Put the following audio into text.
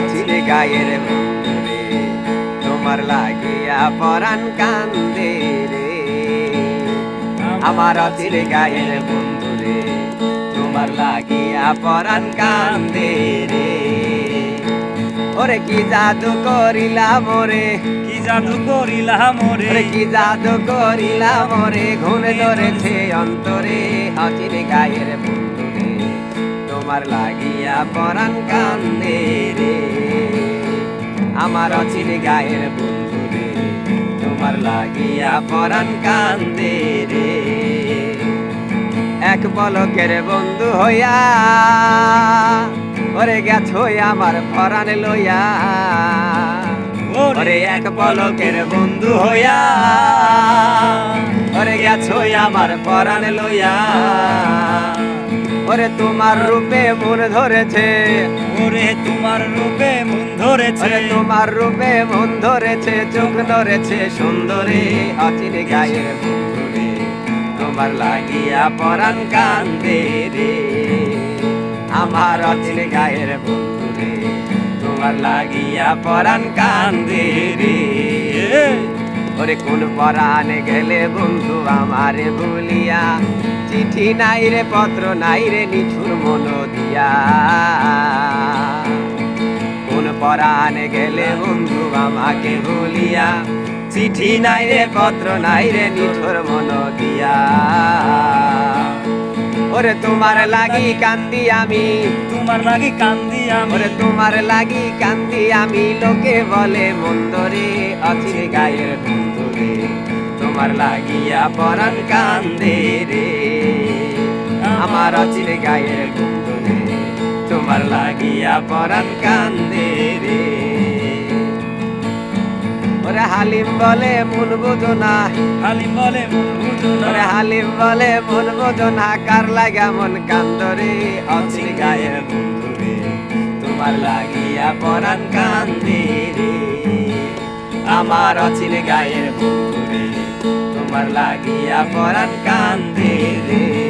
চিরে গায়ের বন্ধুরে তোমার লাগিয়া পরাণ কান্দে রে। আমার চিরে গায়ের বন্ধুরে তোমার লাগিয়া পরাণ কান্দে রে। ওরে কি জাদু করিলা মোরে? কি জাদু করিলা মোরে? ওরে কি জাদু করিলা মোরে? ঘুরে ধরেছে অন্তরে অচিরে গায়ের বন্ধুরে তোমার লাগিয়া পরাণ কান্দে রে। আমার অচিরে গায়ের বন্ধুরে, তোমার লাগিয়া পরাণ কান্দে রে। এক পলকের বন্ধু হইয়া, ওরে গেছ আমার পরাণ লইয়া। ওরে এক পলকের বন্ধু হইয়া, ওরে গেছো আমার পরাণ লইয়া। ওরে তোমার রূপে মন ধরেছে। ওরে তোমার রূপে মন ধরেছে। ওরে তোমার রূপে মন ধরেছে চোখ ধরেছে সুন্দরে অচির গায়ের বন্ধুরে তোমার লাগিয়া পরাণ কান্দে রে। আমার অচির গায়ের বন্ধুরে তোমার লাগিয়া পরাণ কান্দে রে। ওরে কোন পরাণে গেলে বন্ধু আমারে ভুলিয়া চিঠি নাই রে পত্র নাই রে নিঠুর মন দিয়া কোন পরাণে গেলে বন্ধু আমাকে ভুলিয়া চিঠি নাই রে পত্র নাই রে নিঠুর মন দিয়া ওরে তোমার লাগি কান্দি আমি। তোমার লাগি কান্দি আমি। ওরে তোমার লাগি কান্দি আমি। লোকে বলে মন্দরে অচিরে গায়ের বন্ধুরে তোমার লাগিয়া পরাণ কান্দে রে। আমার অচিরে গায়ের বন্ধুরে তোমার লাগিয়া পরাণ কান্দে রে। ওরে হালিম বলে মন বুঝো না। খালি বলে মন বুঝো না। ওরে হালিম বলে মন বুঝো না কার লাগা মন কান্দরে অচিরে গায়ের বন্ধুরে তোমার লাগিয়া পরাণ কান্দে রে। আমার অচিরে গায়ের বন্ধুরে তোমার লাগিয়া পরাণ কান্দে রে